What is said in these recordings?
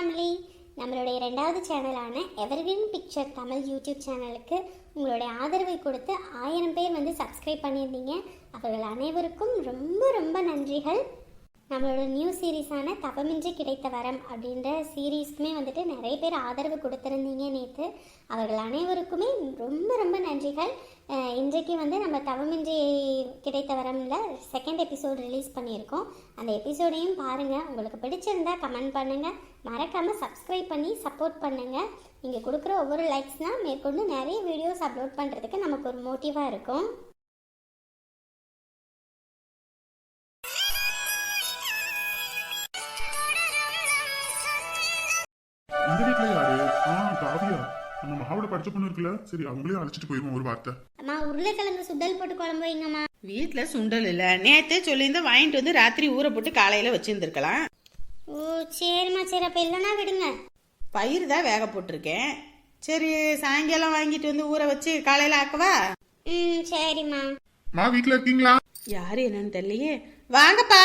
Family நம்மளுடைய ரெண்டாவது சேனலான எவர்கிரீன் பிக்சர் தமிழ் யூடியூப் சேனலுக்கு உங்களுடைய ஆதரவை கொடுத்து ஆயிரம் பேர் வந்து சப்ஸ்கிரைப் பண்ணியிருந்தீங்க. அவர்கள் அனைவருக்கும் ரொம்ப ரொம்ப நன்றிகள். நம்மளோட நியூ சீரீஸான தபமின்றி கிடைத்த வரம் அப்படின்ற சீரீஸ்க்குமே வந்துட்டு நிறைய பேர் ஆதரவு கொடுத்துருந்தீங்க நேற்று அவர்கள் அனைவருக்குமே ரொம்ப ரொம்ப நன்றிகள். இன்றைக்கு வந்து நம்ம தவமின்றி கிடைத்த வரம்ல செகண்ட் எபிசோடு ரிலீஸ் பண்ணியிருக்கோம். அந்த எபிசோடையும் பாருங்கள் உங்களுக்கு பிடிச்சிருந்தா கமெண்ட் பண்ணுங்கள் மறக்காமல் சப்ஸ்கிரைப் பண்ணி சப்போர்ட் பண்ணுங்கள் நீங்கள் கொடுக்குற ஒவ்வொரு லைக்ஸ்னால் மேற்கொண்டு நிறைய வீடியோஸ் அப்லோட் பண்ணுறதுக்கு நமக்கு ஒரு மோட்டிவாக இருக்கும். படிச்ச பொண்ணு இருக்குல்ல? சரி அவங்களையும் அழைச்சிட்டு போயிருவோம் ஒரு வார்த்தை. அம்மா உருளைக்கிழங்கு சுண்டல் போட்டு குழம்பு வைங்கம்மா. வீட்ல சுண்டல் இல்ல. நேத்தே சொல்லியிருந்தா வாங்கிட்டு வந்து ராத்திரி ஊற போட்டு காலையில வச்சிருந்துருக்கலாம். ஓ சரிம்மா சரி அப்போ இல்லைன்னா விடுங்க. பயிர் தான் வேக போட்டிருக்கேன். சரி சாயங்காலம் வாங்கிட்டு வந்து ஊற வச்சு காலையில ஆக்கவா? ம் சரிம்மா. மா வீட்ல இருக்கீங்களா? யாரு என்னன்னு தெரியலையே. வாங்கப்பா.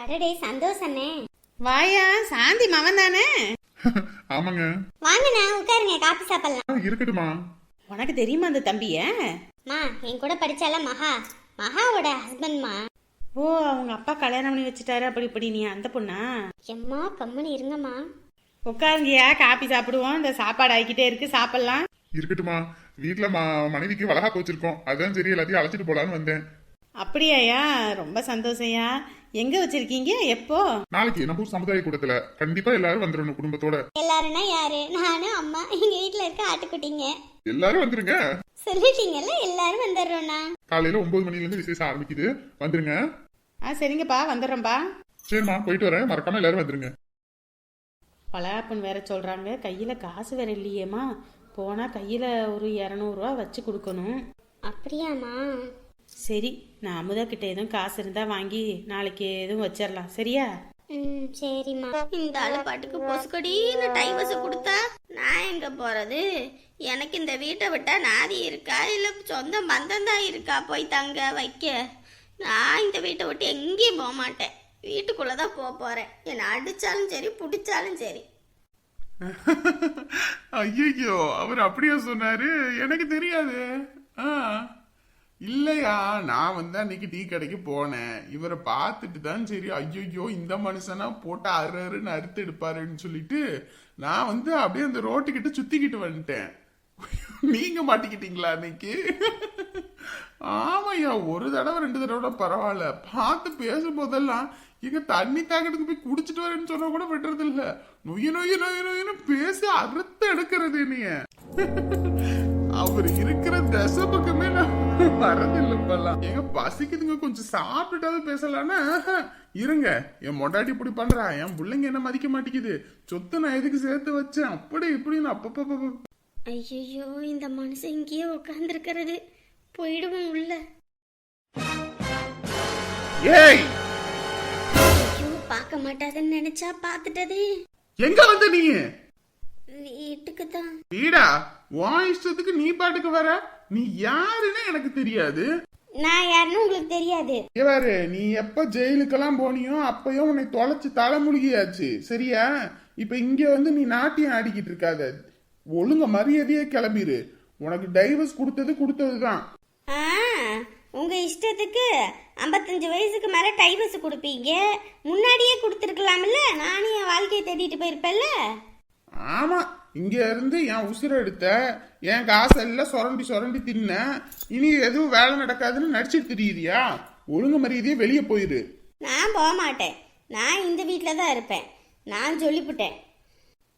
அடடே சந்தோஷண்ணே வாயா சாந்தி மவன் தானே ஆமாங்க. வாங்கண்ணா உட்காருங்க காப்பி சாப்பிடலாம். இருக்கட்டுமா உனக்கு தெரியுமா அந்த தம்பிய? மா என் கூட படிச்சால மகா. மகாவோட ஹஸ்பண்ட்மா ஓ அவங்க அப்பா கல்யாணம் பண்ணி வச்சுட்டாரு அப்படி இப்படி நீ அந்த பொண்ணா? எம்மா கம்முன்னு இருங்கம்மா. உட்காருங்கயா காப்பி சாப்பிடுவோம் இந்த சாப்பாடு ஆக்கிட்டே இருக்கு சாப்பிடலாம். இருக்கட்டுமா வீட்ல ம- மனைவிக்கு வளகாப்பு வச்சிருக்கோம். அதான் சரி எல்லாத்தையும் அழைச்சிட்டு போலான்னு வந்தேன். அப்படியாயா ரொம்ப சந்தோஷம்யா எங்க வச்சிருக்கீங்க? எப்போ? நாளைக்கு நம்ம சமுதாய கூடத்துல கண்டிப்பா எல்லாரும் வந்துடணும் குடும்பத்தோட. எல்லாருன்னா யாரு? நானும் அம்மா. எங்க வீட்ல இருக்க ஆட்டுக்குட்டிங்க. எல்லாரும் வந்துருங்க. சொல்லிட்டீங்கல்ல எல்லாரும் வந்துடுறோண்ணா காலையில ஒன்பது மணில இருந்து விசேஷம் ஆரம்பிக்குது. வந்துருங்க. ஆ சரிங்கப்பா. வந்துடுறேன்ப்பா சரிம்மா போயிட்டு வரேன். மறக்காம எல்லாரும் வந்துருங்க. பலாப்பன் வேற சொல்றாங்க. கையில காசு வேற இல்லையேம்மா. போனா கையில ஒரு இரநூறுவா வச்சு கொடுக்கணும். அப்படியாம்மா? சரி நான் அமுதா கிட்ட எதுவும் காசு இருந்தா வாங்கி நாளைக்கு எதுவும் வச்சிடலாம் சரியா? ம் சரிம்மா. இந்த ஆளு பாட்டுக்கு பொசுக்கடின்னு டைவர்ஸ் கொடுத்தா நான் எங்க போறது? எனக்கு இந்த வீட்டை விட்டா நாதி இருக்கா? இல்ல சொந்த பந்தம் தான் இருக்கா? போய் தங்க வைக்க. நான் இந்த வீட்டை விட்டு எங்கேயும் போக மாட்டேன். வீட்டுக்குள்ள தான் போக போறேன். என்னை அடிச்சாலும் சரி பிடிச்சாலும் சரி. ஐயோ அவர் அப்படியா சொன்னாரு? எனக்கு தெரியாது. ஆ. இல்லையா நான் வந்து அன்னைக்கு டீ கடைக்கு போனேன். இவரை பார்த்துட்டு தான் சரி ஐயோ இந்த மனுஷனா போட்டு அரு அறுத்து எடுப்பாருன்னு சொல்லிட்டு நான் வந்து அப்படியே அந்த ரோட்டுக்கிட்ட சுத்திக்கிட்டு வந்துட்டேன். நீங்க மாட்டிக்கிட்டீங்களா அன்னைக்கு? ஆமாய்யா ஒரு தடவை ரெண்டு தடவை பரவாயில்ல. பார்த்து பேசும்போதெல்லாம் எங்க தண்ணி தாக்கத்துக்கு போய் குடிச்சிட்டு வரேன்னு சொன்னா கூட விடுறது இல்ல நொய் நொய்ய நொய் நொய்யன்னு பேசி அறுத்து எடுக்கிறது என்னைய. அவர் இருக்கிற தசை பக்கமே நான் வரதில்லை இப்பெல்லாம் எங்க பசிக்குதுங்க கொஞ்சம் சாப்பிட்டுட்டாவது பேசலான்னா ஆஹா, இருங்க என் மொண்டாட்டி இப்படி பண்றா. என் பிள்ளைங்க என்ன மதிக்க மாட்டேங்குது. சொத்து நான் எதுக்கு சேர்த்து வச்சேன்? அப்படி இப்படின்னு அப்பப்ப ஐயோ இந்த மனுஷன் இங்கேயே உட்காந்துருக்கிறது போயிடுவோம் உள்ள. ஏய்! ஐயோ பார்க்க மாட்டாதுன்னு நினைச்சா பார்த்துட்டதே. எங்க வந்த நீ? வீட்டுக்கு தான். வீடா? உன் இஷ்டத்துக்கு நீ பாட்டுக்கு வர. நீ யாருன்னு எனக்கு தெரியாது. நான் யாருன்னு உங்களுக்கு தெரியாது. இவரு நீ எப்ப ஜெயிலுக்கெல்லாம் போனியோ அப்பயும் உன்னை தொலைச்சு தலைமுழுகியாச்சு சரியா? இப்ப இங்க வந்து நீ நாட்டியம் ஆடிக்கிட்டு இருக்காத. ஒழுங்க மரியாதையே கிளம்பிரு. உனக்கு டைவர்ஸ் கொடுத்தது கொடுத்ததுதான். ஆ உங்க இஷ்டத்துக்கு ஐம்பத்தஞ்சு வயசுக்கு மேல டைவர்ஸ் கொடுப்பீங்க. முன்னாடியே கொடுத்துருக்கலாம்ல? நானும் என் வாழ்க்கையை தேடிட்டு போயிருப்பேன்ல? ஆமா இங்க இருந்து என் உசுரை எடுத்த என் காசெல்லாம் சுரண்டி சுரண்டி தின்ன இனி எதுவும் வேலை நடக்காதுன்னு நடிச்சிட்டு திரியிறியா? ஒழுங்கு மரியாதையே வெளியே போயிரு. நான் போக மாட்டேன். நான் இந்த வீட்டில் தான் இருப்பேன். நான் சொல்லிவிட்டேன்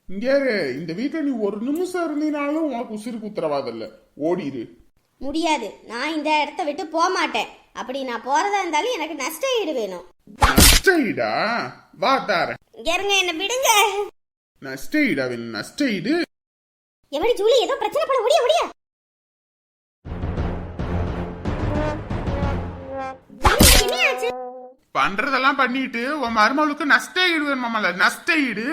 இங்க இந்த வீட்டுல நீ ஒரு நிமிஷம் இருந்தீனாலும் உனக்கு உசுருக்கு உத்தரவாதம் இல்ல. ஓடிரு. முடியாது. நான் இந்த இடத்த விட்டு போக மாட்டேன். அப்படி நான் போறதா இருந்தாலும் எனக்கு நஷ்ட ஈடு வேணும். நஷ்டஈடா வா தார இறங்க என்ன விடுங்க. நஷ்டஈடா வேணும் நஷ்டஈடு. எப்படி ஜூலி ஏதோ பிரச்சனை போல ஒடியா ஒடியா பண்றதெல்லாம் பண்ணிட்டு உன் மருமகளுக்கு நஷ்ட ஈடு வேணுமாமல நஷ்ட ஈடு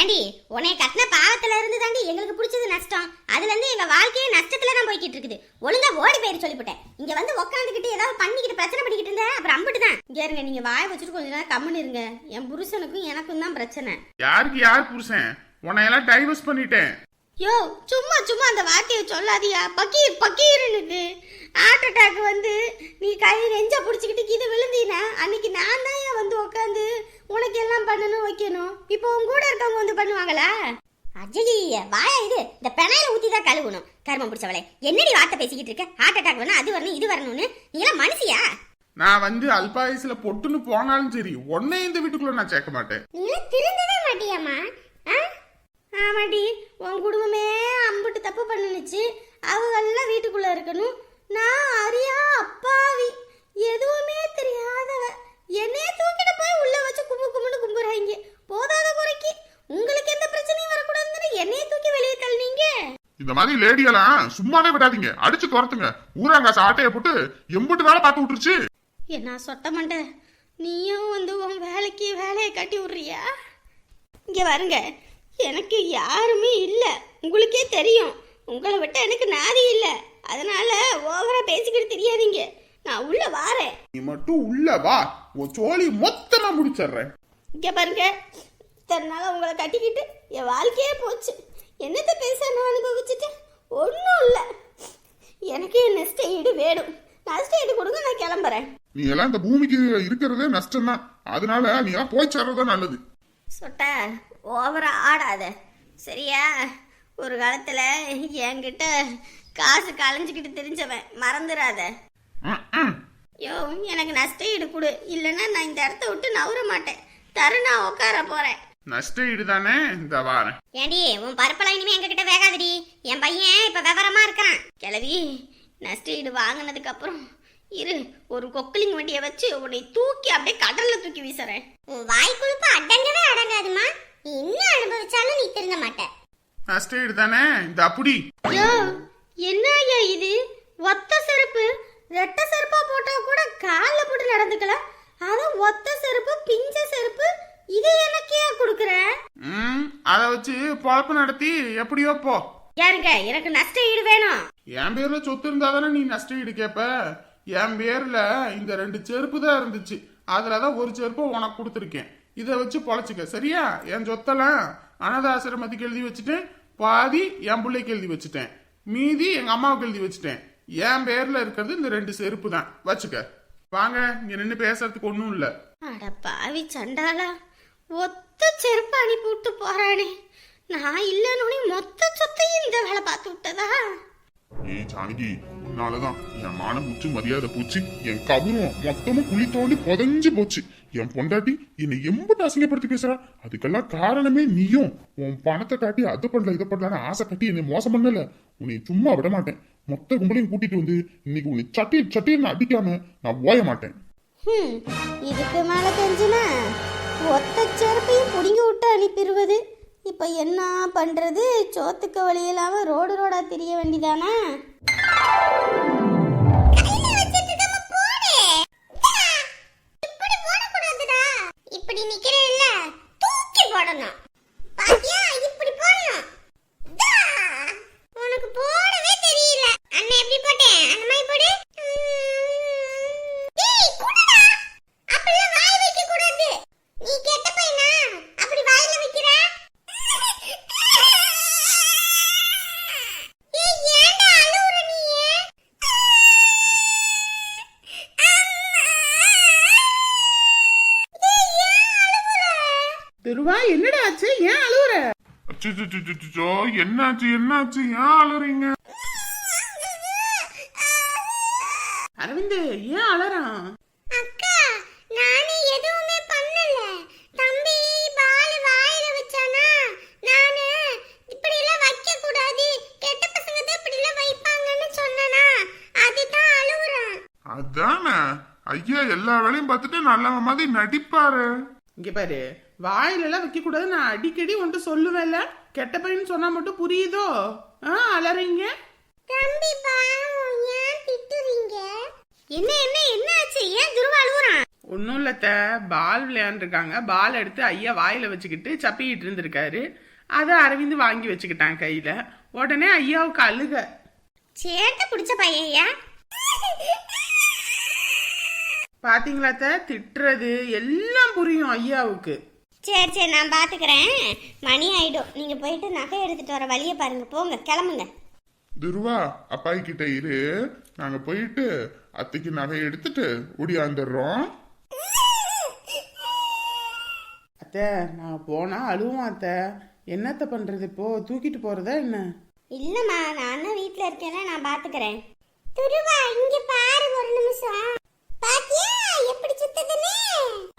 ஏண்டி உன்னை கட்டின பாவத்துல இருந்து தாண்டி எங்களுக்கு பிடிச்சது நஷ்டம். அதுல இருந்து எங்க வாழ்க்கையே நஷ்டத்துல தான் போய்கிட்டு இருக்குது. ஒழுங்கா ஓடி போயிரு சொல்லிவிட்டேன் இங்க வந்து உட்காந்துக்கிட்டு ஏதாவது பண்ணிக்கிட்டு பிரச்சனை பண்ணிக்கிட்டு இருந்தேன் அப்புறம் அம்பிட்டு தான் இங்க இருங்க நீங்க வாய வச்சுட்டு கொஞ்ச நேரம் கம்முன்னு இருங்க. என் புருஷனுக்கும் எனக்கும் தான் பிரச்சனை. யாருக்கு யார் புருஷன்? உன்னை எல்லாம் டைவர்ஸ் பண்ணிட்டேன். யோ சும்மா சும்மா அந்த வார்த்தையை சொல்லாதியா. பக்கீர் பக்கீர்னுக்கு ஹார்ட் அட்டாக் வந்து நீ கை நெஞ்ச பிடிச்சிக்கிட்டு கீழே விழுந்தீனா அன்னைக்கு நான் தான் வந்து உட்காந்து உனக்கு எல்லாம் பண்ணணும் வைக்கணும்? இப்போ உன் கூட இருக்கவங்க வந்து பண்ணுவாங்களா? அஜய் வாயா இது இந்த பெனாயில ஊத்தி தான் கழுவணும். கர்மம் பிடிச்சவளே என்னடி வார்த்தை பேசிக்கிட்டு இருக்க? ஹார்ட் அட்டாக் வேணும் அது வரணும் இது வரணும்னு? நீ எல்லாம் மனுஷியா? நான் வந்து அல்பாயுசுல பொட்டுன்னு போனாலும் சரி உன்னை இந்த வீட்டுக்குள்ள நான் சேர்க்க மாட்டேன். நீ திருந்தவே மாட்டியாமா ஆமாடி உன் குடும்பமே அம்புட்டு தப்பு பண்ணுனுச்சு. அவங்கெல்லாம் வீட்டுக்குள்ள இருக்கணும். நான் அறியா அப்பாவி. எதுவுமே தெரியாதவ. என்னைய தூக்கிட்டு போய் உள்ள வச்சு கும்பு கும்புன்னு கும்புறாங்க போதாத குறைக்கு. உங்களுக்கு எந்த பிரச்சனையும் வரக்கூடாதுன்னு என்னைய தூக்கி வெளியே தள்ளினீங்க. இந்த மாதிரி லேடியெல்லாம் சும்மாவே விடாதீங்க. அடிச்சு துரத்துங்க. ஊராங்காசு ஆட்டைய போட்டு எம்புட்டு வேலை பார்த்து விட்டுருச்சு. என்ன சொட்ட மண்ட? நீயும் வந்து உன் வேலைக்கு வேலையை கட்டி விட்றியா? இங்கே வருங்க எனக்கு யாருமே இல்லை. உங்களுக்கே தெரியும். உங்களை விட்ட எனக்கு நாதி இல்லை. அதனால ஓவரா பேசிக்கிட்டு தெரியாதீங்க. நான் உள்ள வாரேன். நீ மட்டும் உள்ள வா. உன் சோழி மொத்தமா முடிச்சிடுறேன். இங்கே பாருங்க. இத்தனை உங்களை கட்டிக்கிட்டு என் வாழ்க்கையே போச்சு. என்னத்தை பேச நான் அனுபவிச்சுட்டேன் ஒன்றும் இல்லை. எனக்கு என் நெஸ்ட் ஈடு வேணும். நஷ்ட ஈடு கொடுங்க நான் கிளம்புறேன். நீ எல்லாம் இந்த பூமிக்கு இருக்கிறதே நஷ்டம் தான் அதனால நீ எல்லாம் போய் சேர்றதா நல்லது. சொட்ட ஓவரா ஆடாத. சரியா? ஒரு காலத்துல என்கிட்ட காசு களைஞ்சுக்கிட்டு தெரிஞ்சவன். மறந்துடாத ம், ம். யோ எனக்கு நஷ்ட ஈடு கொடு. இல்லைன்னா நான் இந்த இடத்த விட்டு நவர மாட்டேன். தரு நான் உட்கார போறேன். நஷ்ட ஈடு தானே? இந்த வாரேன் ஏண்டி உன் பருப்பெல்லாம் இனிமே எங்ககிட்ட வேகாதடி. என் பையன் இப்ப விவரமா இருக்கான் கிளவி நஷ்ட ஈடு வாங்கினதுக்கு அப்புறம் இரு ஒரு கொக்கலிங் வண்டியை வச்சு உன்னை தூக்கி அப்படியே கடல்ல தூக்கி வீசுறேன். உன் வாய் குழுப்பு அடங்கவே அடங்காதுமா. நீ இன்னும் அனுபவிச்சாலும் நீ திருந்த மாட்ட. தானே? இந்த அப்படி. யோ என்ன ஐயா இது? ஒத்த செருப்பு ரெட்ட செருப்பா போட்டா கூட கால்ல போட்டு நடந்துக்கலாம் அது ஒத்த செருப்பு பிஞ்ச செருப்பு இது எனக்கே கொடுக்குற? ம் அதை வச்சு பொழப்பு நடத்தி எப்படியோ போ. யாருங்க? எனக்கு நஷ்ட ஈடு வேணும். என் பேர்ல சொத்து இருந்தா தானே நீ நஷ்ட ஈடு கேப்ப? என் பேர்ல இந்த ரெண்டு செருப்பு தான் இருந்துச்சு. அதுலதான் ஒரு செருப்பை உனக்கு கொடுத்துருக்கேன். இதை வச்சு பொழைச்சிக்க சரியா? என் சொத்தெல்லாம் அனாத ஆசிரமத்துக்கு எழுதி வச்சுட்டேன். பாதி என் பிள்ளைக்கு எழுதி வச்சுட்டேன். மீதி எங்க அம்மாவுக்கு எழுதி வச்சுட்டேன். என் பேர்ல இருக்கிறது இந்த ரெண்டு செருப்பு தான். வச்சுக்க. வாங்க இங்க நின்று பேசுறதுக்கு ஒன்றும் இல்லை. அட பாவி சண்டாளா. ஒத்த செருப்பு அனுப்பி விட்டு போறானே. நான் இல்லைன்னு மொத்த சொத்தையும் இந்த வேலை பார்த்து விட்டதா? ஏய் ஜானகி அதனாலதான் என் மானம் முச்சு மரியாதை போச்சு. என் கபுரம் மொத்தமும் குழி தோண்டி புதஞ்சு போச்சு. என் பொண்டாட்டி என்னை எம்பட்டு அசிங்கப்படுத்தி பேசுறா. அதுக்கெல்லாம் காரணமே நீயும். உன் பணத்தை காட்டி அதை பண்ணல இதை பண்ணலான்னு ஆசை கட்டி என்னை மோசம் பண்ணல. உன்னை சும்மா விட மாட்டேன். மொத்த கும்பலையும் கூட்டிட்டு வந்து இன்னைக்கு உன்னை சட்டி சட்டின்னு அடிக்காம நான் ஓய மாட்டேன். இதுக்கு மேல தெரிஞ்சுனா ஒத்த செருப்பையும் புடுங்கி விட்டு அனுப்பிடுவது. இப்போ என்ன பண்றது? சோத்துக்கு வழி இல்லாம ரோடு ரோடா தெரிய வேண்டிதானா? Thank you. அச்சோ என்னாச்சு என்னாச்சு? ஏன் அழுறீங்க அரவிந்த் ஏன் அழறான் அக்கா நானே எதுவுமே பண்ணல. தம்பி பால் வாயில வச்சானா? நானு இப்படி எல்லாம் வைக்க கூடாது கெட்ட பசங்க தான் இப்படி எல்லாம் வைப்பாங்கன்னு சொன்னனா? அதுதான் அழுவுறேன் அதானே? ஐயா எல்லா வேலையும் பார்த்துட்டு நல்ல மாதிரி நடிப்பாரு. இங்க பாரு வாயில எல்லாம் வைக்க கூடாது நான் அடிக்கடி உன்ட்டு சொல்லுவேன்ல. கெட்ட பையன் சொன்னா மட்டும் புரியுதோ? ஆ அலறீங்க? தம்பி பாவம். ஏன் திட்டுறீங்க? என்ன என்ன என்ன ஆச்சு? ஏன் துருவ அழுவுறான்? ஒன்றும் இல்லத்த பால் விளையாண்டுருக்காங்க. பால் எடுத்து ஐயா வாயில வச்சுக்கிட்டு சப்பிக்கிட்டு இருந்திருக்காரு. அதை அரவிந்த் வாங்கி வச்சுக்கிட்டான் கையில. உடனே ஐயாவுக்கு அழுக. சேட்டை பிடிச்ச பையன்யா பாத்தீங்களாத்த திட்டுறது எல்லாம் புரியும் ஐயாவுக்கு. சரி சரி நான் பார்த்துக்கிறேன் மணி ஆயிடும். நீங்கள் போயிட்டு நகை எடுத்துட்டு வர வழியை பாருங்க. போங்க கிளம்புங்க. துருவா அப்பாய் கிட்ட இரு. நாங்க போயிட்டு அத்தைக்கு நகை எடுத்துட்டு ஒடியாந்துடுறோம் அத்தை நான் போனா அழுவான் அத்தை. என்னத்த பண்றது இப்போ? தூக்கிட்டு போறதா என்ன? இல்லைம்மா நான் தான் வீட்டில் இருக்கேன்ல நான் பார்த்துக்கிறேன் துருவா இங்கே பாரு ஒரு நிமிஷம். பாத்தியா?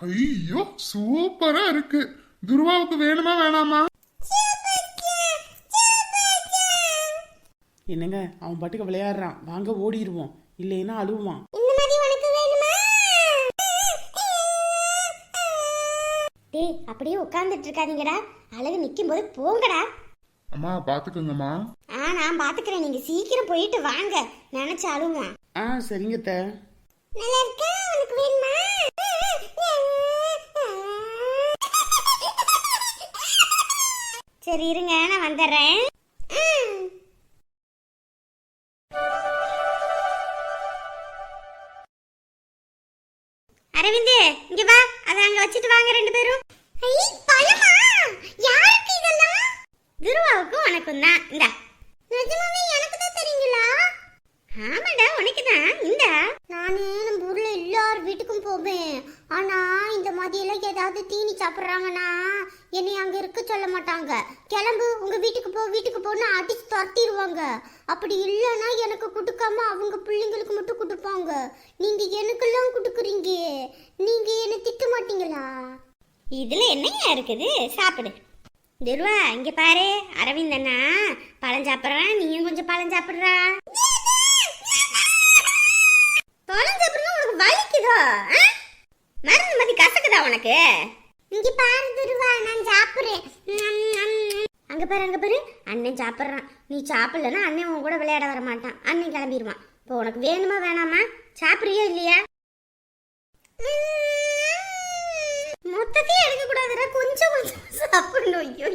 ஐயோ சூப்பரா இருக்கு. துருவாவுக்கு வேணுமா வேணாமா? என்னங்க அவன் பாட்டுக்கு விளையாடுறான். வாங்க ஓடிடுவோம் இல்லைன்னா அழுவான் இந்த மாதிரி உனக்கு வேணுமா டேய் அப்படியே உட்கார்ந்துட்டு இருக்காதீங்கடா. அழகு நிற்கும் போது போங்கடா. அம்மா பாத்துக்கோங்கம்மா. ஆ நான் பாத்துக்கிறேன். நீங்க சீக்கிரம் போயிட்டு வாங்க. நினைச்சு அழுங்க ஆ சரிங்க நல்லா இருக்கா? உனக்கு வேணுமா? சரி இருங்க நான் வந்துடுறேன் போவேன். ஆனா இந்த மாதிரியெல்லாம் ஏதாவது தீனி சாப்பிட்றாங்கன்னா என்னை அங்க இருக்க சொல்ல மாட்டாங்க. கிளம்பு உங்க வீட்டுக்கு போ வீட்டுக்கு போன்னு அடிச்சு துரத்திடுவாங்க. அப்படி இல்லைன்னா எனக்கு கொடுக்காம அவங்க பிள்ளைங்களுக்கு மட்டும் கொடுப்பாங்க. நீங்க எனக்கெல்லாம் கொடுக்குறீங்க. நீங்க என்ன திட்ட மாட்டீங்களா? இதுல என்னையா இருக்குது? சாப்பிடு. துருவா இங்க பாரு அரவிந்தண்ணா. பழம் சாப்பிட்றேன் நீயும் கொஞ்சம் பழம் சாப்பிட்றா பழம் சாப்பிடுறது உனக்கு வலிக்குதோ ஆ? மருந்து மதி கசக்குதா உனக்கு? இங்க பாரு துருவா நான் சாப்பிடுறேன். அங்க பாரு அங்க பாரு. அண்ணன் சாப்பிடுறான். நீ சாப்பிடலன்னா அண்ணன் உன் கூட விளையாட வர மாட்டான். அண்ணன் கிளம்பிடுவான் இப்போ உனக்கு வேணுமா வேணாமா? சாப்பிடுறியோ இல்லையா? மொத்தத்தையும் எடுக்க கூடாதுடா கொஞ்சம் கொஞ்சம் சாப்பிடணும். ஐயோ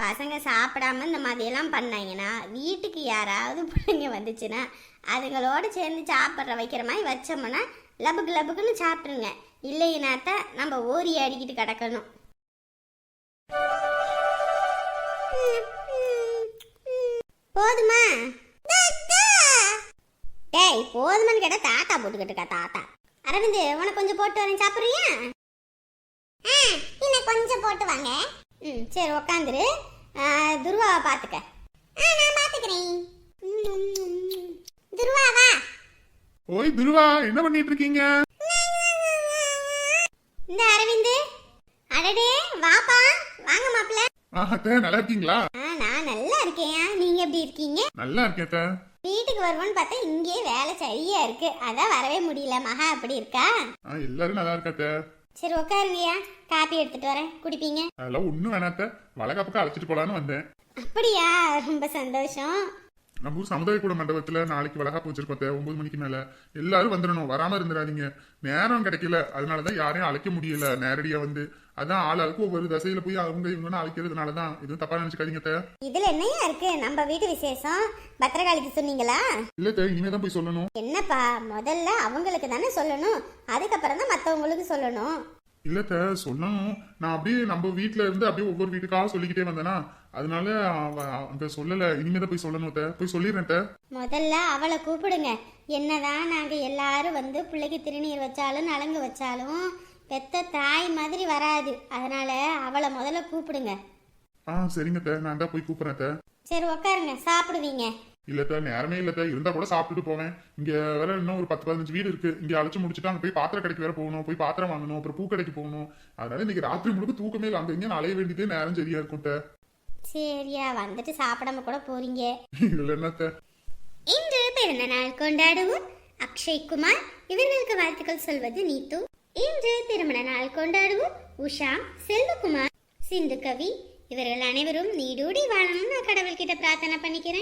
பசங்க சாப்பிடாம இந்த மாதிரியெல்லாம் பண்ணாங்கன்னா வீட்டுக்கு யாராவது பிள்ளைங்க வந்துச்சுன்னா அதுங்களோடு சேர்ந்து சாப்பிட்ற வைக்கிற மாதிரி வச்சோம்னா லபுக்கு லபுக்குன்னு சாப்பிட்ருங்க இல்லைனாத்த நம்ம ஓரி அடிக்கிட்டு கிடக்கணும். போதுமா? டேய் போதுமான்னு கேட்டா தாத்தா போட்டுக்கிட்டுக்கா தாத்தா. அரவிந்த் உனக்கு கொஞ்சம் போட்டு வரேன். சாப்பிட்றியா? இன்னும் கொஞ்சம் போட்டு வாங்க. ம் சரி உக்காந்துரு. துருவாவை பார்த்துக்க ஆ நான் பார்த்துக்கிறேன் துருவா வா. ஓய் துருவா என்ன பண்ணிட்டு இருக்கீங்க? இந்த அரவிந்த். அடடே வாப்பா. வாங்க மாப்பிள்ள. ஆ, அத்தை நல்லா இருக்கீங்களா? நான் நல்லா இருக்கேன். நீங்க எப்படி இருக்கீங்க? நல்லா இருக்கேன். வீட்டுக்கு வருவோன்னு பார்த்தா இங்கேயே வேலை சரியா இருக்கு. அதான் வரவே முடியல. மகா அப்படி இருக்கா? எல்லாரும் நல்லா இருக்காத்த சரி உட்காருங்கய்யா காப்பி எடுத்துட்டு வரேன். குடிப்பீங்க? அதெல்லாம் ஒண்ணும் வேணாத்த வளகாப்புக்கு அழைச்சிட்டு போலான்னு வந்தேன். அப்படியா? ரொம்ப சந்தோஷம். நம்ம ஊர் சமுதாய கூட மண்டபத்துல நாளைக்கு வளகாப்பு வச்சிருக்கோம் ஒன்பது மணிக்கு மேல. எல்லாரும் வந்துடணும் வராம இருந்துடாதீங்க. நேரம் கிடைக்கல. அதனாலதான் யாரையும் அழைக்க முடியல. நேரடியா வந்து அதான் ஆள் ஆளுக்கு ஒவ்வொரு தசையில போய் அவங்க இவங்கன்னு அழைக்கிறதுனாலதான். எதுவும் தப்பா நினைச்சுக்காதீங்க அத்தை. இதுல என்னையா இருக்கு? நம்ம வீட்டு விசேஷம். பத்திரகாளிக்கு சொன்னீங்களா? இல்ல அத்தை, இனிமே தான் போய் சொல்லணும். என்னப்பா? முதல்ல அவங்களுக்கு தானே சொல்லணும். அதுக்கப்புறம் தான் மற்றவங்களுக்கு சொல்லணும். இல்லத்த சொல்லணும். நான் அப்படியே நம்ம வீட்ல இருந்து அப்படியே ஒவ்வொரு வீட்டுக்காக சொல்லிக்கிட்டே வந்தேனா அதனால அங்க சொல்லல. இனிமே தான் போய் சொல்லணும் அத்தை. போய் சொல்லிடுறேன் அத்தை. முதல்ல அவளை கூப்பிடுங்க. என்னதான் நாங்க எல்லாரும் வந்து பிள்ளைக்கு திருநீர் வச்சாலும் நலங்கு வச்சாலும் பெத்த தாய் மாதிரி வராது. அதனால அவளை முதல்ல கூப்பிடுங்க. ஆ சரிங்க அத்தை. நான் தான் போய் கூப்பிடுறேன். சரி உட்காருங்க சாப்பிடுவீங்க. இல்லத்த நேரமே இல்லத்த இருந்தா கூட சாப்பிட்டுட்டு போவேன். இங்க வேற இன்னும் ஒரு பத்து பதினஞ்சு வீடு இருக்கு. இங்க அழைச்சு முடிச்சுட்டு அங்க போய் பாத்திர கடைக்கு வேற போகணும். போய் பாத்திரம் வாங்கணும். அப்புறம் பூ கடைக்கு போகணும். அதனால இன்னைக்கு ராத்திரி முழுக்க தூக்கமே இல்லை. அங்க இங்க அலைய வேண்டியதே நேரம் சரியா இருக்கும் அத்தை. சரியா வந்துட்டு சாப்பிடாம கூட போறீங்க. இதுல என்னத்த இன்று பிறந்த நாள் கொண்டாடுவோம். அக்ஷய் குமார் இவர்களுக்கு வாழ்த்துக்கள் சொல்வது நீத்து இன்று திருமண நாள் கொண்டாடுவோம். உஷா செல்வகுமார் சிந்து கவி இவர்கள் அனைவரும் நீடூடி வாழணும்னு நான் கடவுள்கிட்ட பிரார்த்தனை பண்ணிக்கிறேன்.